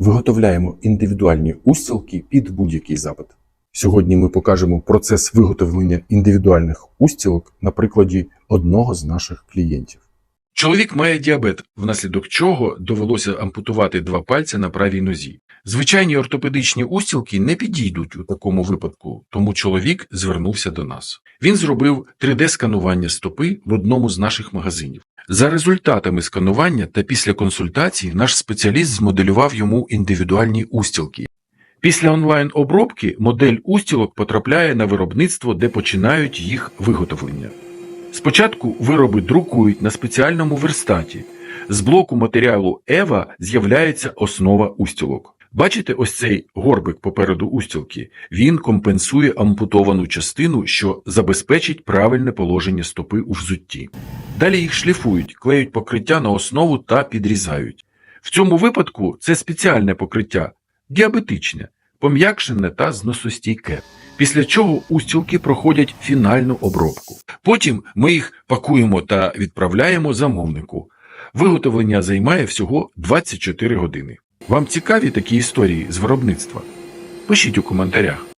Виготовляємо індивідуальні устілки під будь-який запит. Сьогодні ми покажемо процес виготовлення індивідуальних устілок на прикладі одного з наших клієнтів. Чоловік має діабет, внаслідок чого довелося ампутувати два пальці на правій нозі. Звичайні ортопедичні устілки не підійдуть у такому випадку, тому чоловік звернувся до нас. Він зробив 3D-сканування стопи в одному з наших магазинів. За результатами сканування та після консультації наш спеціаліст змоделював йому індивідуальні устілки. Після онлайн-обробки модель устілок потрапляє на виробництво, де починають їх виготовлення. Спочатку вироби друкують на спеціальному верстаті. З блоку матеріалу Ева з'являється основа устілок. Бачите ось цей горбик попереду устілки? Він компенсує ампутовану частину, що забезпечить правильне положення стопи у взутті. Далі їх шліфують, клеють покриття на основу та підрізають. В цьому випадку це спеціальне покриття діабетичне, пом'якшене та зносостійке. Після чого устілки проходять фінальну обробку. Потім ми їх пакуємо та відправляємо замовнику. Виготовлення займає всього 24 години. Вам цікаві такі історії з виробництва? Пишіть у коментарях.